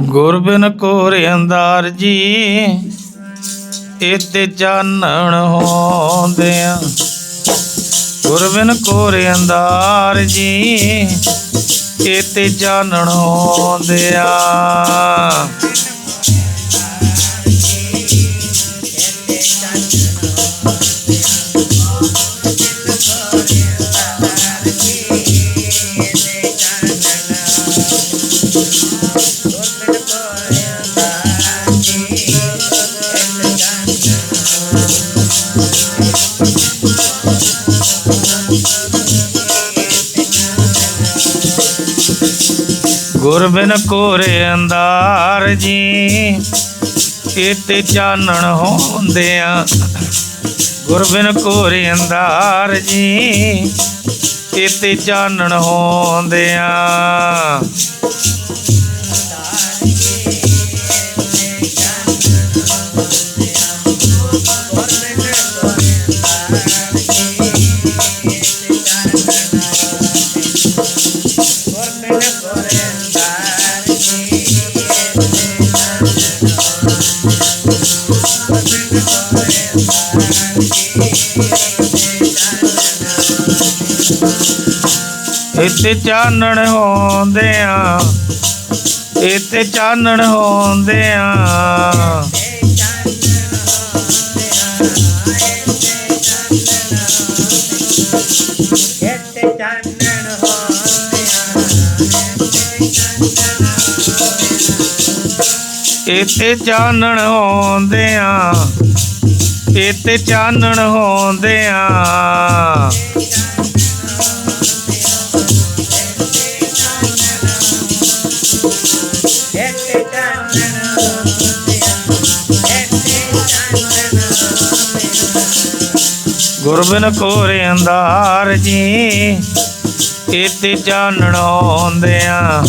ਗੁਰ ਬਿਨ ਅੰਦਾਰ ਜੀ ਇਤੇ ਚਾਨਣ ਹੋਂਦਿਆਂ। ਗੁਰ ਬਿਨ ਕੋਰਿ ਅੰਦਾਰ ਜੀ ਇਤੇ ਚਾਨਣ ਦਿਆ ਗੁਰ ਬਿਨ ਕੋਰੇ ਅੰਦਾਰ ਜੀ ਇਤੇ ਚਾਨਣ ਹੋਂਦਿਆਂ। ਗੁਰ ਬਿਨ ਕੋਰੇ ਅੰਦਾਰ ਜੀ ਇਤੇ ਚਾਨਣ ਹੋਂਦਿਆਂ। ਇਤੇ ਚਾਨਣ ਹੋਂਦਿਆਂ ਇਤੇ ਚਾਨਣ ਹੋਂਦਿਆਂ। ਇਤੇ ਚਾਨਣ ਹੋਂਦਿਆਂ ਇਤੇ ਚਾਨਣ ਹੋਂਦਿਆਂ। ਗੁਰਬਿਨ ਕੋਰ ਅੰਧਾਰ ਜੀ ਇਤੇ ਚਾਨਣ ਆਉਂਦਿਆਂ।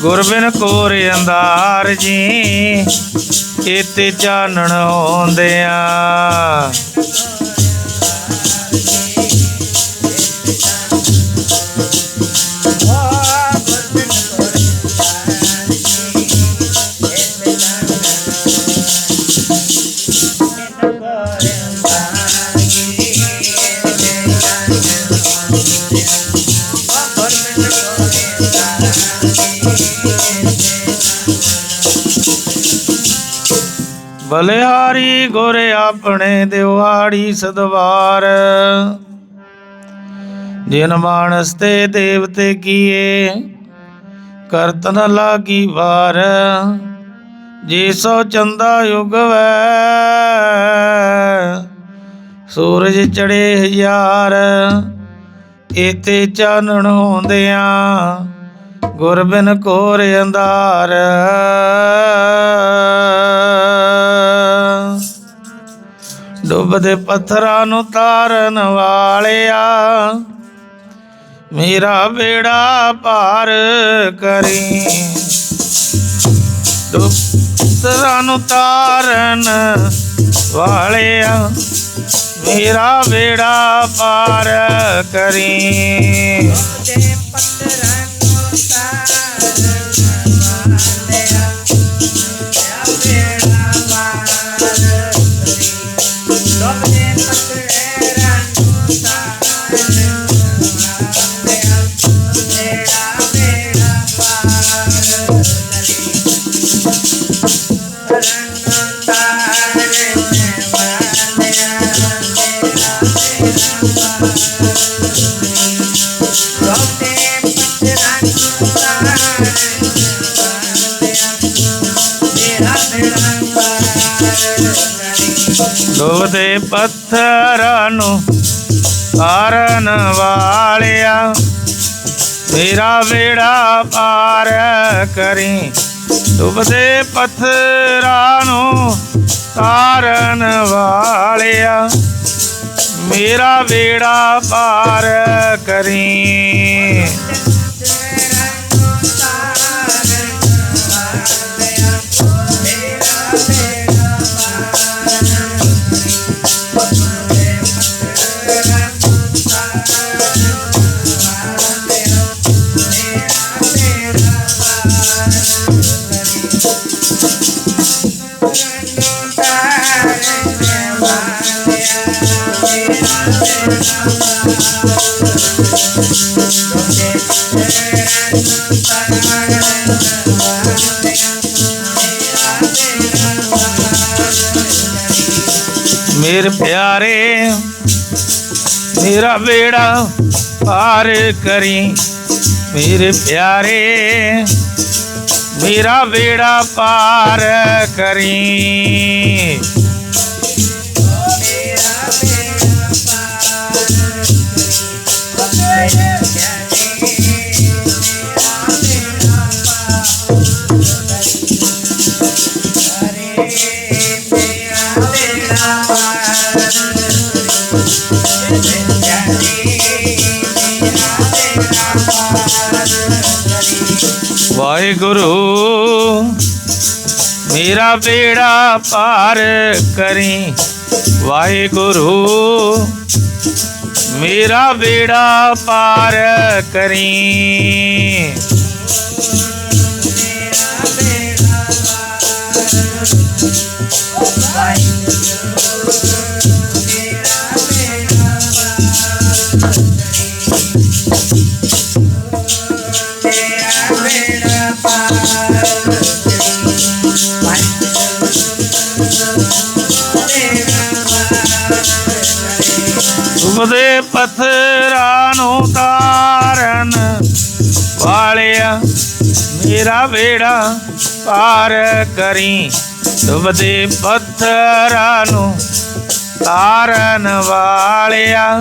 ਗੁਰਬਿਨ ਕੋਰ ਅੰਧਾਰ ਜੀ ਇਤੇ ਚਾਨਣ ਆਉਂਦਿਆਂ। ਬਲਿਹਾਰੀ ਗੁਰ ਆਪਣੇ ਦਿਵਾੜੀ ਸਦਵਾਰ। ਜਿਨ ਮਾਨਸ ਤੇ ਦੇਵਤੇ ਕੀਏ ਕਰਤਨ ਲਾਗੀ ਵਾਰ। ਜੇ ਸੋ ਚੰਦਾ ਯੁਗ ਵੈ ਸੂਰਜ ਚੜੇ ਹਜ਼ਾਰ। ਇਤੇ ਚਾਨਣ ਹੁੰਦਿਆਂ ਗੁਰ ਬਿਨ ਕੋਰ ਅੰਧਾਰ। ਡੁੱਬਦੇ ਪੱਥਰਾਂ ਨੂੰ ਤਾਰਨ ਵਾਲਿਆ, ਮੇਰਾ ਬੇੜਾ ਪਾਰ ਕਰੀ। ਪੱਥਰਾਂ ਨੂੰ ਤਾਰਨ ਵਾਲਿਆ, ਮੇਰਾ ਬੇੜਾ ਪਾਰ ਕਰੀ। ਦੇ ਪੱਤਰਾਂ ਡੁੱਬਦੇ ਪੱਥਰਾਂ ਨੂੰ ਤਾਰਨ ਵਾਲਿਆ, ਮੇਰਾ ਵੇੜਾ ਪਾਰ ਕਰੀ। ਡੁੱਬਦੇ ਪੱਥਰਾਂ ਨੂੰ ਤਾਰਨ ਵਾਲਿਆ, ਮੇਰਾ ਵੇੜਾ ਪਾਰ ਕਰੀ। मेरे प्यारे मेरा बेड़ा पार करी। मेरे प्यारे मेरा बेड़ा पार करी। ਵਾਹਿਗੁਰੂ ਮੇਰਾ ਬੇੜਾ ਪਾਰ ਕਰੀ। ਵਾਹਿਗੁਰੂ ਮੇਰਾ ਬੇੜਾ ਪਾਰ ਕਰੀ। ਸੁਭਦੇ ਪੱਥਰਾਂ ਨੂੰ ਤਾਰਨ ਵਾਲਿਆ, ਮੇਰਾ ਵੇੜਾ ਪਾਰ ਕਰੀ। ਸੁਭਦੇ ਪੱਥਰਾਂ ਨੂੰ ਤਾਰਨ ਵਾਲਿਆ,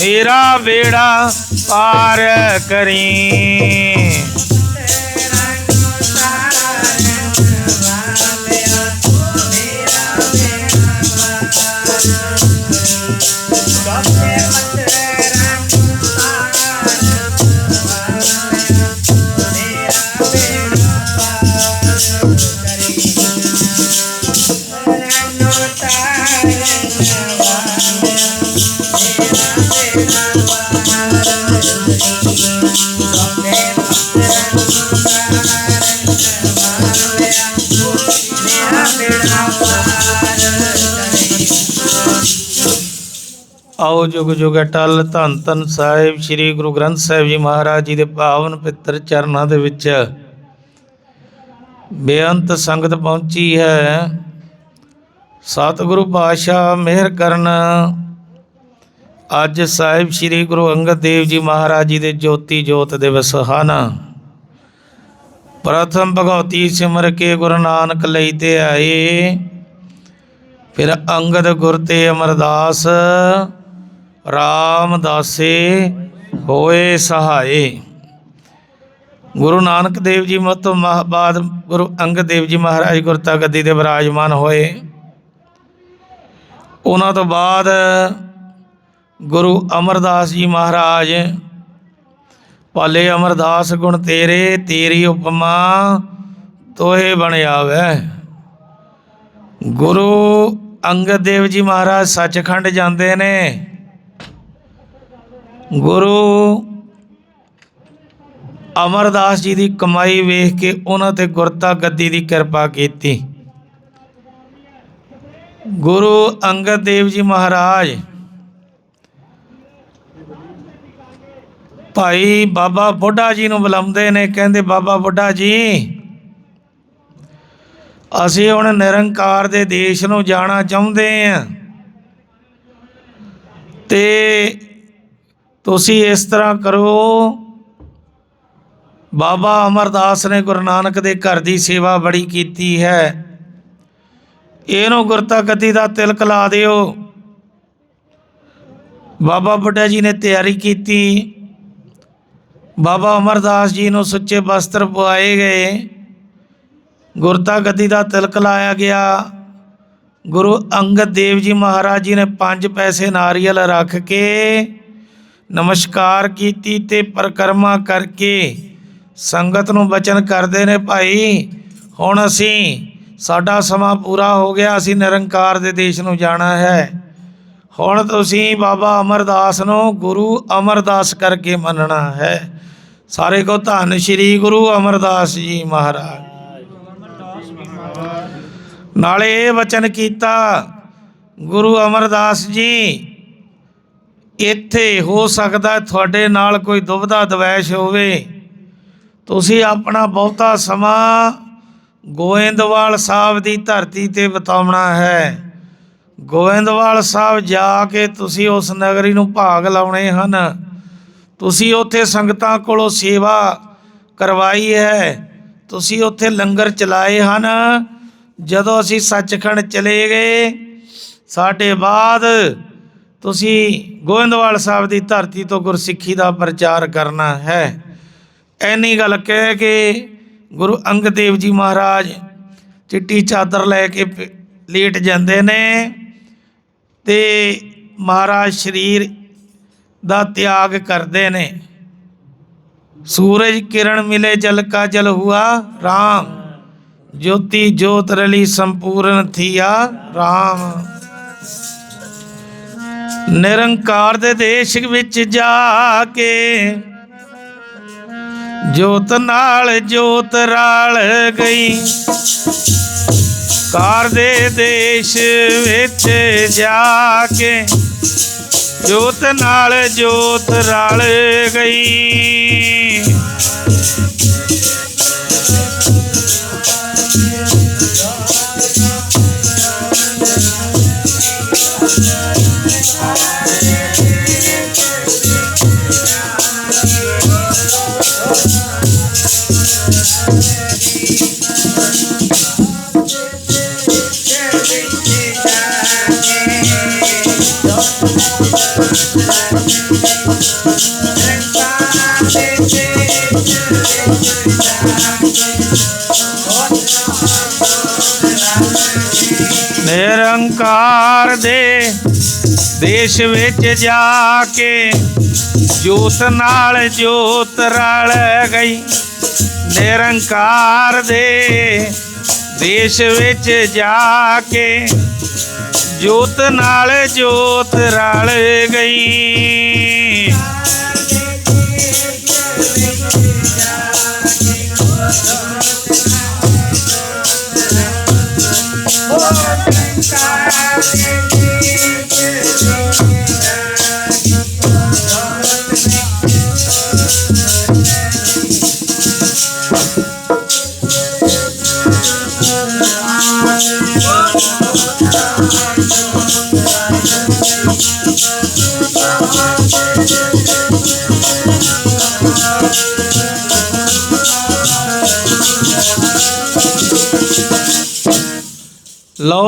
ਮੇਰਾ ਵੇੜਾ ਪਾਰ ਕਰੀ। ਜੁਗ ਜੁਗ ਅਟਲ ਧੰਨ ਧੰਨ ਸਾਹਿਬ, ਸ੍ਰੀ ਗੁਰੂ ਗ੍ਰੰਥ ਸਾਹਿਬ ਜੀ ਮਹਾਰਾਜ ਜੀ ਦੇ ਪਾਵਨ ਪਿੱਤਰ ਚਰਨਾਂ ਦੇ ਵਿੱਚ। ਬੇਅੰਤ ਸੰਗਤ ਪਹੁੰਚੀ ਹੈ। ਸਤਿਗੁਰੂ ਪਾਤਸ਼ਾਹ ਮਿਹਰ ਕਰਨ। ਅੱਜ ਸਾਹਿਬ ਸ੍ਰੀ ਗੁਰੂ ਅੰਗਦ ਦੇਵ ਜੀ ਮਹਾਰਾਜ ਜੀ ਦੇ ਜੋਤੀ ਜੋਤ ਦਿਵਸ ਹਨ। ਪ੍ਰਥਮ ਭਗਉਤੀ ਸਿਮਰ ਕੇ ਗੁਰੂ ਨਾਨਕ ਲਈ ਤੇ ਆਏ। ਫਿਰ ਅੰਗਦ ਗੁਰ ਤੇ ਅਮਰਦਾਸ ਰਾਮਦਾਸੇ ਹੋਏ ਸਹਾਏ। ਗੁਰੂ ਨਾਨਕ ਦੇਵ ਜੀ ਮਤ ਤੋਂ ਮਹਾ- ਬਾਅਦ ਗੁਰੂ ਅੰਗਦ ਦੇਵ ਜੀ ਮਹਾਰਾਜ ਗੁਰਤਾ ਗੱਦੀ ਦੇ ਵਿਰਾਜਮਾਨ ਹੋਏ। ਉਹਨਾਂ ਤੋਂ ਬਾਅਦ ਗੁਰੂ ਅਮਰਦਾਸ ਜੀ ਮਹਾਰਾਜ, ਪਾਲੇ ਅਮਰਦਾਸ ਗੁਣ ਤੇਰੇ, ਤੇਰੀ ਉਪਮਾ ਤੋਹੇ ਬਣ ਆਵੈ। ਗੁਰੂ ਅੰਗਦ ਦੇਵ ਜੀ ਮਹਾਰਾਜ ਸੱਚਖੰਡ ਜਾਂਦੇ ਨੇ। ਗੁਰੂ ਅਮਰਦਾਸ ਜੀ ਦੀ ਕਮਾਈ ਵੇਖ ਕੇ ਉਹਨਾਂ ਤੇ ਗੁਰਤਾ ਗੱਦੀ ਦੀ ਕਿਰਪਾ ਕੀਤੀ। ਗੁਰੂ ਅੰਗਦ ਦੇਵ ਜੀ ਮਹਾਰਾਜ, ਭਾਈ ਬਾਬਾ ਬੁੱਢਾ ਜੀ ਨੂੰ ਬੁਲਾਉਂਦੇ ਨੇ, ਕਹਿੰਦੇ, ਬਾਬਾ ਬੁੱਢਾ ਜੀ, ਅਸੀਂ ਹੁਣ ਨਿਰੰਕਾਰ ਦੇ ਦੇਸ਼ ਨੂੰ ਜਾਣਾ ਚਾਹੁੰਦੇ ਆਂ ਤੇ ਤੁਸੀਂ ਇਸ ਤਰ੍ਹਾਂ ਕਰੋ। ਬਾਬਾ ਅਮਰਦਾਸ ਨੇ ਗੁਰੂ ਨਾਨਕ ਦੇ ਘਰ ਦੀ ਸੇਵਾ ਬੜੀ ਕੀਤੀ ਹੈ। ਇਹਨੂੰ ਗੁਰਤਾ ਗੱਦੀ ਦਾ ਤਿਲਕ ਲਾ ਦਿਓ। ਬਾਬਾ ਬੁੱਢਾ ਜੀ ਨੇ ਤਿਆਰੀ ਕੀਤੀ। ਬਾਬਾ ਅਮਰਦਾਸ ਜੀ ਨੂੰ ਸੁੱਚੇ ਵਸਤਰ ਪਵਾਏ ਗਏ। ਗੁਰਤਾ ਗੱਦੀ ਦਾ ਤਿਲਕ ਲਾਇਆ ਗਿਆ। ਗੁਰੂ ਅੰਗਦ ਦੇਵ ਜੀ ਮਹਾਰਾਜ ਜੀ ਨੇ ਪੰਜ ਪੈਸੇ ਨਾਰੀਅਲ ਰੱਖ ਕੇ ਨਮਸਕਾਰ ਕੀਤੀ ਤੇ ਪਰਕਰਮਾ ਕਰਕੇ ਸੰਗਤ ਨੂੰ ਬਚਨ ਕਰਦੇ ਨੇ ਭਾਈ। ਹੁਣ ਅਸੀਂ, ਸਾਡਾ ਸਮਾਂ ਪੂਰਾ ਹੋ ਗਿਆ, ਅਸੀਂ ਨਿਰੰਕਾਰ ਦੇ ਦੇਸ਼ ਨੂੰ ਜਾਣਾ ਹੈ। ਹੁਣ ਤੁਸੀਂ ਬਾਬਾ ਅਮਰਦਾਸ ਨੂੰ ਗੁਰੂ ਅਮਰਦਾਸ ਕਰਕੇ ਮੰਨਣਾ ਹੈ। ਸਾਰੇ ਕੋ ਧੰਨ ਸ਼੍ਰੀ ਗੁਰੂ ਅਮਰਦਾਸ ਜੀ ਮਹਾਰਾਜ। ਨਾਲੇ ਇਹ ਵਚਨ ਕੀਤਾ, ਗੁਰੂ ਅਮਰਦਾਸ ਜੀ ਇੱਥੇ ਹੋ ਸਕਦਾ ਤੁਹਾਡੇ ਨਾਲ ਕੋਈ ਦੁਬਦਾ ਦਵੈਸ਼ ਹੋਵੇ। ਤੁਸੀਂ ਆਪਣਾ ਬਹੁਤਾ ਸਮਾਂ ਗੋਇੰਦਵਾਲ ਸਾਹਿਬ ਦੀ ਧਰਤੀ ਤੇ ਬਿਤਾਉਣਾ ਹੈ। ਗੋਇੰਦਵਾਲ ਸਾਹਿਬ ਜਾ ਕੇ ਤੁਸੀਂ ਉਸ ਨਗਰੀ ਨੂੰ ਭਾਗ ਲਾਉਣੇ ਹਨ। ਤੁਸੀਂ ਉੱਥੇ ਸੰਗਤਾਂ ਕੋਲੋਂ ਸੇਵਾ ਕਰਵਾਈ ਹੈ। ਤੁਸੀਂ ਉੱਥੇ ਲੰਗਰ ਚਲਾਏ ਹਨ। ਜਦੋਂ ਅਸੀਂ ਸੱਚਖੰਡ ਚਲੇ ਗਏ, ਸਾਡੇ ਬਾਅਦ ਤੁਸੀਂ ਗੋਇੰਦਵਾਲ ਸਾਹਿਬ ਦੀ ਧਰਤੀ ਤੋਂ ਗੁਰਸਿੱਖੀ ਦਾ ਪ੍ਰਚਾਰ ਕਰਨਾ ਹੈ। ਐਨੀ ਗੱਲ ਕਹਿ ਕੇ ਗੁਰੂ ਅੰਗਦ ਦੇਵ ਜੀ ਮਹਾਰਾਜ ਚਿੱਟੀ ਚਾਦਰ ਲੈ ਕੇ ਲੇਟ ਜਾਂਦੇ ਨੇ ਤੇ ਮਹਾਰਾਜ ਸਰੀਰ ਦਾ ਤਿਆਗ ਕਰਦੇ ਨੇ। ਸੂਰਜ ਕਿਰਨ ਮਿਲੇ ਜਲ ਕਾ ਜਲ ਹੁਆ RAM ਜੋਤੀ ਜੋਤ ਰਲੀ ਸੰਪੂਰਨ ਥੀਆ RAM ਨਿਰੰਕਾਰ ਦੇ ਦੇਸ਼ ਵਿੱਚ ਜਾ ਕੇ ਜੋਤ ਨਾਲ ਜੋਤ ਰਲ ਗਈ। ਕਾਰ ਦੇ ਦੇਸ਼ ਵਿੱਚ ਜਾ ਕੇ ਜੋਤ ਨਾਲ ਜੋਤ ਰਲ ਗਈ। ਨਿਰੰਕਾਰ ਦੇ ਦੇਸ਼ ਵਿੱਚ ਜਾ ਕੇ ਜੋਤ ਨਾਲ ਜੋਤ ਰਲ ਗਈ। ਨਿਰੰਕਾਰ ਦੇ ਦੇਸ਼ ਵਿੱਚ ਜਾ ਕੇ ਜੋਤ ਨਾਲ ਜੋਤ ਰਲ ਗਈ।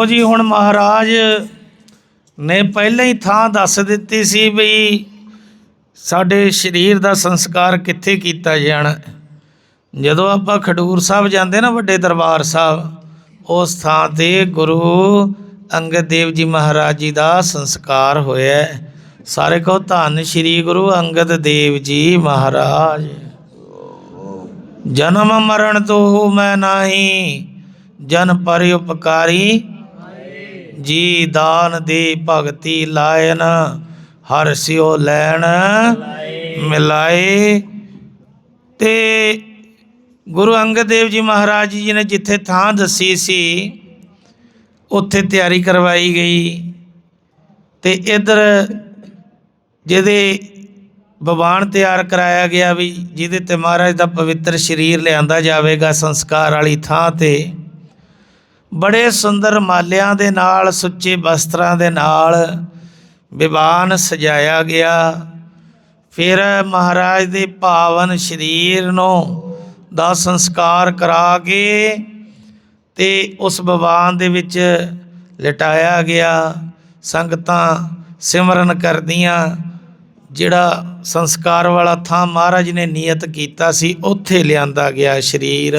ਲਓ ਜੀ, ਹੁਣ ਮਹਾਰਾਜ ਨੇ ਪਹਿਲਾਂ ਹੀ ਥਾਂ ਦੱਸ ਦਿੱਤੀ ਸੀ ਵੀ ਸਾਡੇ ਸਰੀਰ ਦਾ ਸੰਸਕਾਰ ਕਿੱਥੇ ਕੀਤਾ ਜਾਣਾ। ਜਦੋਂ ਆਪਾਂ ਖਡੂਰ ਸਾਹਿਬ ਜਾਂਦੇ ਨਾ, ਵੱਡੇ ਦਰਬਾਰ ਸਾਹਿਬ, ਉਸ ਥਾਂ ਤੇ ਗੁਰੂ ਅੰਗਦ ਦੇਵ ਜੀ ਮਹਾਰਾਜ ਜੀ ਦਾ ਸੰਸਕਾਰ ਹੋਇਆ। ਸਾਰੇ ਕਹੋ ਧੰਨ ਸ੍ਰੀ ਗੁਰੂ ਅੰਗਦ ਦੇਵ ਜੀ ਮਹਾਰਾਜ। ਜਨਮ ਮਰਨ ਤੋਂ ਮੈਂ ਨਾਹੀ, ਜਨ ਪਰ ਉਪਕਾਰੀ ਜੀ ਦਾਨ ਦੇ ਭਗਤੀ ਲਾਇਨ, ਹਰ ਸਿਓ ਲੈਣ ਮਿਲਾਏ। ਤੇ ਗੁਰੂ ਅੰਗਦ ਦੇਵ ਜੀ ਮਹਾਰਾਜ ਜੀ ਨੇ ਜਿੱਥੇ ਥਾਂ ਦੱਸੀ ਸੀ, ਉੱਥੇ ਤਿਆਰੀ ਕਰਵਾਈ ਗਈ। ਤੇ ਇਧਰ ਜਿਹਦੇ ਬਵਾਨ ਤਿਆਰ ਕਰਾਇਆ ਗਿਆ ਵੀ ਜਿਹਦੇ ਤੇ ਮਹਾਰਾਜ ਦਾ ਪਵਿੱਤਰ ਸਰੀਰ ਲਿਆਂਦਾ ਜਾਵੇਗਾ ਸੰਸਕਾਰ ਵਾਲੀ ਥਾਂ ਤੇ ਬੜੇ ਸੁੰਦਰ ਮਾਲਿਆਂ ਦੇ ਨਾਲ, ਸੁੱਚੇ ਵਸਤਰਾਂ ਦੇ ਨਾਲ ਵਿਵਾਨ ਸਜਾਇਆ ਗਿਆ। ਫਿਰ ਮਹਾਰਾਜ ਦੇ ਪਾਵਨ ਸਰੀਰ ਨੂੰ ਦਾ ਸੰਸਕਾਰ ਕਰਾ ਕੇ ਤੇ ਉਸ ਵਿਵਾਨ ਦੇ ਵਿੱਚ ਲਟਾਇਆ ਗਿਆ। ਸੰਗਤਾਂ ਸਿਮਰਨ ਕਰਦੀਆਂ, ਜਿਹੜਾ ਸੰਸਕਾਰ ਵਾਲਾ ਥਾਂ ਮਹਾਰਾਜ ਨੇ ਨਿਯਤ ਕੀਤਾ ਸੀ, ਉੱਥੇ ਲਿਆਂਦਾ ਗਿਆ ਸਰੀਰ।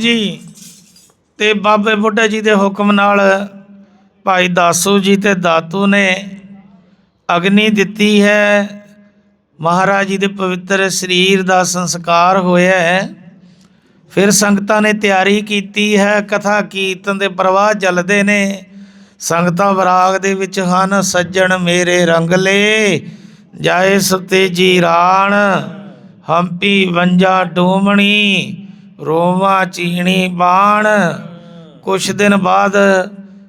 ਜੀ ਤੇ ਬਾਬੇ ਬੁੱਢਾ ਜੀ ਦੇ ਹੁਕਮ ਨਾਲ ਭਾਈ ਦਾਸੂ ਜੀ ਤੇ ਦਾਤੂ ਨੇ ਅਗਨੀ ਦਿੱਤੀ ਹੈ। ਮਹਾਰਾਜ ਜੀ ਦੇ ਪਵਿੱਤਰ ਸਰੀਰ ਦਾ ਸੰਸਕਾਰ ਹੋਇਆ ਹੈ। ਫਿਰ ਸੰਗਤਾਂ ਨੇ ਤਿਆਰੀ ਕੀਤੀ ਹੈ। ਕਥਾ ਕੀਰਤਨ ਦੇ ਪ੍ਰਵਾਹ ਚੱਲਦੇ ਨੇ। ਸੰਗਤਾਂ ਵਿਰਾਗ ਦੇ ਵਿੱਚ ਹਨ। ਸੱਜਣ ਮੇਰੇ ਰੰਗਲੇ ਜਾਏ ਸਤੇ ਜੀ ਰਾਣ ਹੰਪੀ ਵੰਜਾ ਡੋਮਣੀ। ਰੋਵਾ ਚੀਣੀ ਬਾਣ। ਕੁਛ ਦਿਨ ਬਾਅਦ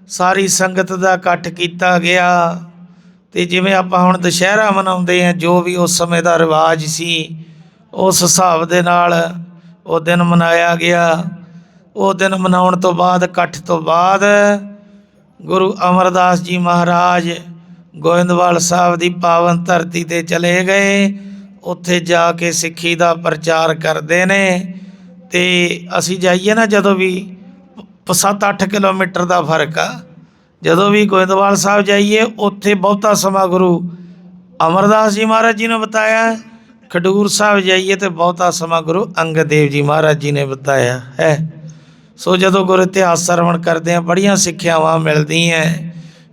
ਸਾਰੀ ਸੰਗਤ ਦਾ ਇਕੱਠ ਕੀਤਾ ਗਿਆ। ਤੇ ਜਿਵੇਂ ਆਪਾਂ ਹੁਣ ਦੁਸ਼ਹਿਰਾ ਮਨਾਉਂਦੇ ਹਾਂ, ਜੋ ਵੀ ਉਸ ਸਮੇਂ ਦਾ ਰਿਵਾਜ ਸੀ, ਉਸ ਹਿਸਾਬ ਦੇ ਨਾਲ ਉਹ ਦਿਨ ਮਨਾਇਆ ਗਿਆ। ਉਹ ਦਿਨ ਮਨਾਉਣ ਤੋਂ ਬਾਅਦ, ਇਕੱਠ ਤੋਂ ਬਾਅਦ ਗੁਰੂ ਅਮਰਦਾਸ ਜੀ ਮਹਾਰਾਜ ਗੋਇੰਦਵਾਲ ਸਾਹਿਬ ਦੀ ਪਾਵਨ ਧਰਤੀ ਤੇ ਚਲੇ ਗਏ। ਉੱਥੇ ਜਾ ਕੇ ਸਿੱਖੀ ਦਾ ਪ੍ਰਚਾਰ ਕਰਦੇ ਨੇ। ਤੇ ਅਸੀਂ ਜਾਈਏ ਨਾ ਜਦੋਂ ਵੀ 7-8 ਕਿਲੋਮੀਟਰ ਦਾ ਫ਼ਰਕ ਆ, ਜਦੋਂ ਵੀ ਗੋਇੰਦਵਾਲ ਸਾਹਿਬ ਜਾਈਏ, ਉੱਥੇ ਬਹੁਤਾ ਸਮਾਂ ਗੁਰੂ ਅਮਰਦਾਸ ਜੀ ਮਹਾਰਾਜ ਜੀ ਨੇ ਬਤਾਇਆ, ਖਡੂਰ ਸਾਹਿਬ ਜਾਈਏ ਤੇ ਬਹੁਤਾ ਸਮਾਂ ਗੁਰੂ ਅੰਗਦ ਦੇਵ ਜੀ ਮਹਾਰਾਜ ਜੀ ਨੇ ਬਤਾਇਆ, ਹੈ। ਸੋ ਜਦੋਂ ਗੁਰ ਇਤਿਹਾਸ ਸਰਵਣ ਕਰਦੇ ਆ ਬੜੀਆਂ ਸਿੱਖਿਆਵਾਂ ਮਿਲਦੀਆਂ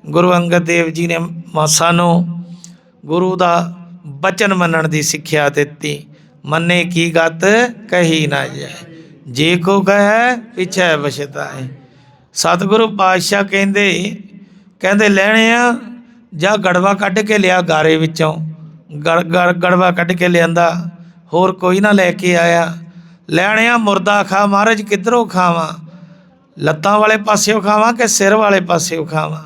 ਗੁਰੂ ਅੰਗਦ ਦੇਵ ਜੀ ਨੇ ਮ- ਸਾਨੂੰ ਗੁਰੂ ਦਾ ਬਚਨ ਮੰਨਣ ਦੀ ਸਿੱਖਿਆ ਦਿੱਤੀ, ਮੰਨੇ ਕੀ ਗਤ, ਕਹੀ ਨਾ ਜਾਏ। ਜੇ ਕੋ ਕਹੈ, ਪਿਛੈ ਬਛਤਾਏ ਸਤਿਗੁਰੂ ਪਾਤਸ਼ਾਹ ਕਹਿੰਦੇ ਕਹਿੰਦੇ ਲੈਣੇ ਆ ਜਾਂ ਗੜਵਾ ਕੱਢ ਕੇ ਲਿਆ ਗਾਰੇ ਵਿੱਚੋਂ। ਗੜ ਗੜਵਾ ਕੱਢ ਕੇ ਲਿਆਂਦਾ, ਹੋਰ ਕੋਈ ਨਾ ਲੈ ਕੇ ਆਇਆ। ਲੈਣੇ ਆ ਮੁਰਦਾ ਖਾ, ਮਹਾਰਾਜ, ਕਿੱਧਰੋਂ ਖਾਵਾਂ? ਲੱਤਾਂ ਵਾਲੇ ਪਾਸਿਓਂ ਖਾਵਾਂ ਕਿ ਸਿਰ ਵਾਲੇ ਪਾਸਿਓਂ ਖਾਵਾਂ?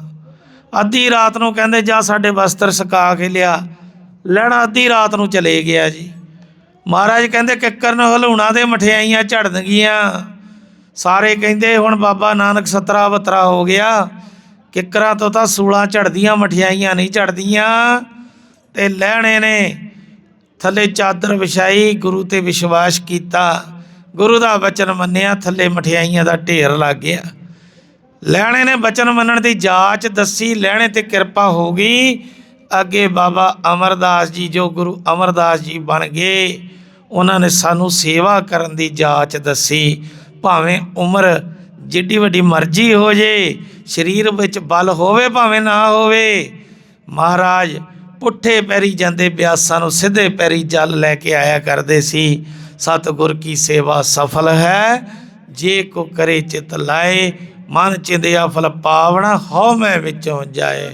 ਅੱਧੀ ਰਾਤ ਨੂੰ ਕਹਿੰਦੇ, ਜਾ ਸਾਡੇ ਵਸਤਰ ਸੁਕਾ ਕੇ ਲਿਆ। ਲੈਣਾ ਅੱਧੀ ਰਾਤ ਨੂੰ ਚਲੇ ਗਿਆ ਜੀ। ਮਹਾਰਾਜ ਕਹਿੰਦੇ ਕਿੱਕਰ ਨੂੰ ਹਲੂਣਾ ਦੇ ਮਠਿਆਈਆਂ ਝੜਨਗੀਆਂ। ਸਾਰੇ ਕਹਿੰਦੇ ਹੁਣ ਬਾਬਾ ਨਾਨਕ ਸਤਰਾ ਬਤਰਾ ਹੋ ਗਿਆ। ਕਿੱਕਰਾਂ ਤੋਂ ਤਾਂ ਸੂਲਾਂ ਝੜਦੀਆਂ, ਮਠਿਆਈਆਂ ਨਹੀਂ ਝੜਦੀਆਂ। ਤੇ ਲੈਣੇ ਨੇ। ਥੱਲੇ ਚਾਦਰ ਵਿਛਾਈ, ਗੁਰੂ ਤੇ ਵਿਸ਼ਵਾਸ ਕੀਤਾ। ਗੁਰੂ ਦਾ ਵਚਨ ਮੰਨਿਆ, ਥੱਲੇ ਮਠਿਆਈਆਂ ਦਾ ਢੇਰ ਲੱਗ ਗਿਆ। ਲੈਣੇ ਨੇ ਬਚਨ ਮੰਨਣ ਦੀ ਜਾਂਚ ਦੱਸੀ, ਲੈਣੇ ਤੇ ਕਿਰਪਾ ਹੋ ਗਈ। ਅੱਗੇ ਬਾਬਾ ਅਮਰਦਾਸ ਜੀ ਜੋ ਗੁਰੂ ਅਮਰਦਾਸ ਜੀ ਬਣ ਗਏ, ਉਹਨਾਂ ਨੇ ਸਾਨੂੰ ਸੇਵਾ ਕਰਨ ਦੀ ਜਾਚ ਦੱਸੀ। ਭਾਵੇਂ ਉਮਰ ਜਿੱਡੀ ਵੱਡੀ ਮਰਜ਼ੀ ਹੋ ਜੇ, ਸਰੀਰ ਵਿੱਚ ਬਲ ਹੋਵੇ ਭਾਵੇਂ ਨਾ ਹੋਵੇ, ਮਹਾਰਾਜ ਪੁੱਠੇ ਪੈਰੀ ਜਾਂਦੇ ਬਿਆਸਾਂ ਨੂੰ ਸਿੱਧੇ ਪੈਰੀ ਜਲ ਲੈ ਕੇ ਆਇਆ ਕਰਦੇ ਸੀ। ਸਤਿਗੁਰ ਕੀ ਸੇਵਾ ਸਫਲ ਹੈ, ਜੇ ਕੋ ਕਰੇ ਚਿਤ ਲਾਏ, ਮਨ ਚਿੰਦਿਆ ਫਲ ਪਾਵਣਾ ਹਉ ਮੈਂ ਵਿੱਚੋਂ ਜਾਏ।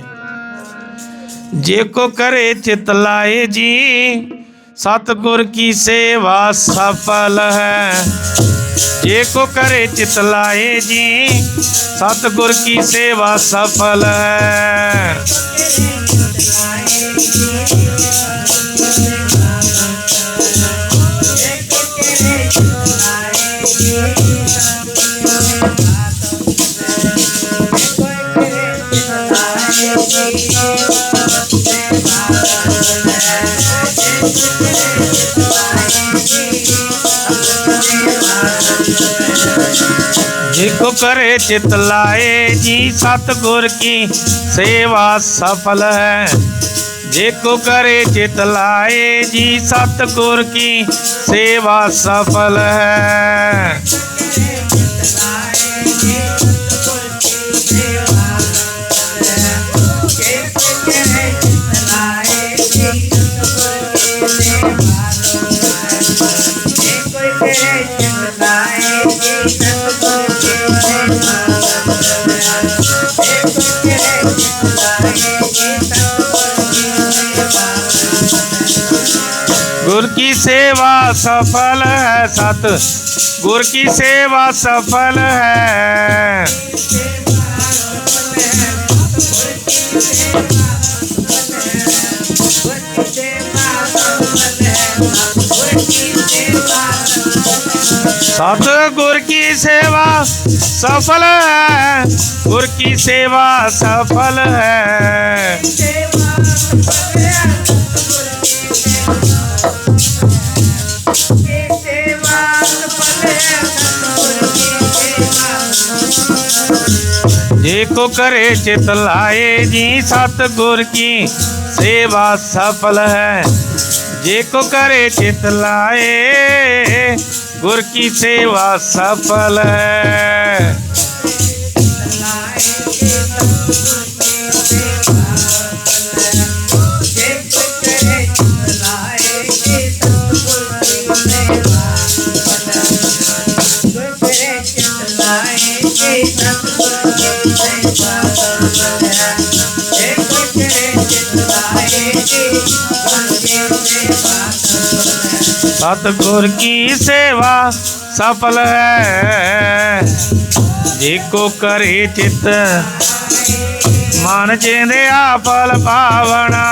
ਜੇ ਕੋ ਕਰੇ ਚਿਤ ਲਾਏ ਜੀ, ਸਤਿਗੁਰ ਕੀ ਸੇਵਾ ਸਫਲ ਹੈ। ਜੇ ਕੋ ਕਰੇ ਚਿਤ ਲਾਏ ਜੀ, ਸਤਿਗੁਰ ਕੀ ਸੇਵਾ ਸਫਲ ਹੈ। ਜੇ ਕੋ ਕਰੇ ਚਿਤ ਲਾਏ ਜੀ ਸਤਿਗੁਰ ਕੀ ਸੇਵਾ ਸਫਲ ਹੈ। ਜੇ ਕੋ ਕਰੇ ਚਿਤ ਲਾਏ ਜੀ ਸਤਿਗੁਰ ਕੀ ਸੇਵਾ की सेवा सफल है, सत। गुर की सेवा सफल है। सत, गुर की सेवा सफल है। गुर की सेवा सफल है। को करे चित लाए जी सतगुर की सेवा सफल है जे को करे चित लाए गुर की सेवा सफल है ਸਤਗੁਰ ਕੀ ਸੇਵਾ ਸਫਲ ਹੈ। ਜੇ ਕੋ ਕਰੇ ਚਿਤ ਮਨ ਚੇਂਦੇ ਆ ਫਲ ਪਾਵਣਾ।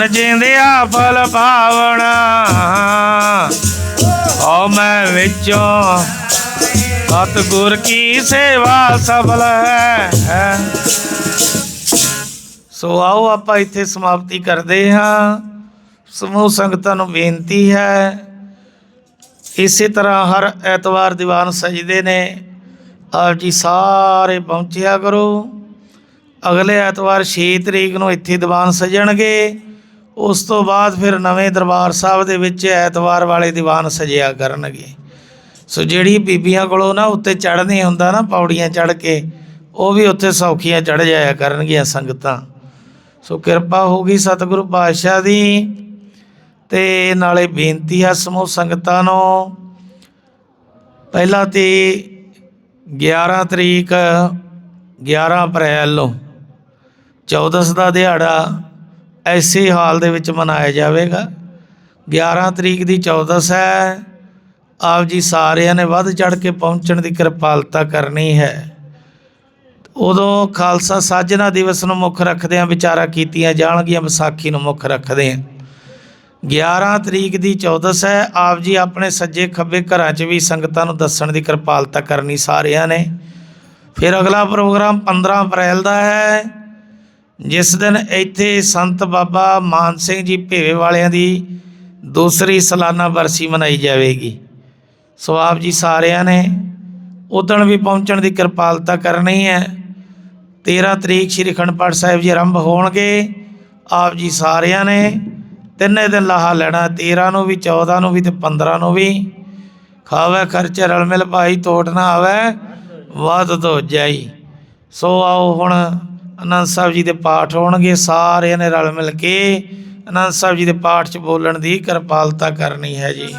ਮਨ ਚਿੰਦਿਆ ਫਲ ਪਾਵਣਾ। ਓ ਮੈਂ ਵਿੱਚੋਂ ਸਤਿਗੁਰ ਕੀ ਸੇਵਾ ਸਫਲ ਹੈ। ਸੋ ਆਓ ਆਪਾਂ ਇੱਥੇ ਸਮਾਪਤੀ ਕਰਦੇ ਹਾਂ। ਸਮੂਹ ਸੰਗਤਾਂ ਨੂੰ ਬੇਨਤੀ ਹੈ, ਇਸੇ ਤਰ੍ਹਾਂ ਹਰ ਐਤਵਾਰ ਦੀਵਾਨ ਸਜਦੇ ਨੇ। ਆਪ ਜੀ ਸਾਰੇ ਪਹੁੰਚਿਆ ਕਰੋ। ਅਗਲੇ ਐਤਵਾਰ 6 ਤਰੀਕ ਨੂੰ ਇੱਥੇ ਦੀਵਾਨ ਸਜਣਗੇ। ਉਸ ਤੋਂ ਬਾਅਦ ਫਿਰ ਨਵੇਂ ਦਰਬਾਰ ਸਾਹਿਬ ਦੇ ਵਿੱਚ ਐਤਵਾਰ ਵਾਲੇ ਦੀਵਾਨ ਸਜਿਆ ਕਰਨਗੇ। ਸੋ ਜਿਹੜੀ ਬੀਬੀਆਂ ਕੋਲੋਂ ਨਾ ਉੱਤੇ ਚੜ੍ਹਨੀ ਹੁੰਦਾ ਨਾ, ਪੌੜੀਆਂ ਚੜ੍ਹ ਕੇ, ਉਹ ਵੀ ਉੱਥੇ ਸੌਖੀਆਂ ਚੜ੍ਹ ਜਾਇਆ ਕਰਨਗੀਆਂ ਸੰਗਤਾਂ। ਸੋ ਕਿਰਪਾ ਹੋ ਗਈ ਸਤਿਗੁਰੂ ਪਾਤਸ਼ਾਹ ਦੀ, ਤੇ ਨਾਲੇ ਬੇਨਤੀ ਆ ਸਮੂਹ ਸੰਗਤਾਂ ਨੂੰ, ਪਹਿਲਾਂ ਤੇ 11 ਤਰੀਕ 11 ਅਪ੍ਰੈਲ ਨੂੰ 14 ਦਾ ਦਿਹਾੜਾ ਐਸੇ ਹਾਲ ਦੇ ਵਿੱਚ ਮਨਾਇਆ ਜਾਵੇਗਾ। 11 ਤਰੀਕ ਦੀ 14 ਹੈ। ਆਪ ਜੀ ਸਾਰਿਆਂ ਨੇ ਵੱਧ ਚੜ ਕੇ ਪਹੁੰਚਣ ਦੀ ਕਿਰਪਾਲਤਾ ਕਰਨੀ ਹੈ। ਉਦੋਂ ਖਾਲਸਾ ਸਾਜਨਾ ਦਿਵਸ ਨੂੰ ਮੁੱਖ ਰੱਖਦਿਆਂ ਵਿਚਾਰਾ ਕੀਤੀਆਂ ਜਾਣਗੀਆਂ, ਵਿਸਾਖੀ ਨੂੰ ਮੁੱਖ ਰੱਖਦੇ ਹਾਂ। 11 ਤਰੀਕ ਦੀ 14 ਹੈ। ਆਪ ਜੀ ਆਪਣੇ ਸੱਜੇ ਖੱਬੇ ਘਰਾਂ 'ਚ ਵੀ ਸੰਗਤਾਂ ਨੂੰ ਦੱਸਣ ਦੀ ਕਿਰਪਾਲਤਾ ਕਰਨੀ ਸਾਰਿਆਂ ਨੇ। ਫਿਰ ਅਗਲਾ ਪ੍ਰੋਗਰਾਮ 15 ਅਪ੍ਰੈਲ ਦਾ ਹੈ। ਜਿਸ ਦਿਨ ਇੱਥੇ ਸੰਤ ਬਾਬਾ ਮਾਨ ਸਿੰਘ ਜੀ ਭੇਵੇ ਵਾਲਿਆਂ ਦੀ ਦੂਸਰੀ ਸਾਲਾਨਾ ਬਰਸੀ ਮਨਾਈ ਜਾਵੇਗੀ। ਸੋ ਆਪ ਜੀ ਸਾਰਿਆਂ ਨੇ ਉਦਣ ਵੀ ਪਹੁੰਚਣ ਦੀ ਕਿਰਪਾਲਤਾ ਕਰਨੀ ਹੈ। 13 ਤਰੀਕ ਸ੍ਰੀ ਅਖੰਡ ਪਾਠ ਸਾਹਿਬ ਜੀ ਆਰੰਭ ਹੋਣਗੇ। ਆਪ ਜੀ ਸਾਰਿਆਂ ਨੇ ਤਿੰਨੇ ਦਿਨ ਲਾਹਾ ਲੈਣਾ 13 ਨੂੰ ਵੀ 14 ਨੂੰ ਵੀ ਤੇ 15 ਨੂੰ ਵੀ। ਖਾਵੇ ਖਰਚ, ਰਲ ਮਿਲ ਭਾਈ, ਤੋਟ ਨਾ ਆਵੇ, ਵੱਧ ਤੋਂ ਜਾਈ। ਸੋ ਆਓ ਹੁਣ ਅਨੰਦ ਸਾਹਿਬ ਜੀ ਦੇ ਪਾਠ ਹੋਣਗੇ, ਸਾਰਿਆਂ ਨੇ ਰਲ ਮਿਲ ਕੇ ਅਨੰਦ ਸਾਹਿਬ ਜੀ ਦੇ ਪਾਠ 'ਚ ਬੋਲਣ ਦੀ ਕਿਰਪਾਲਤਾ ਕਰਨੀ ਹੈ ਜੀ।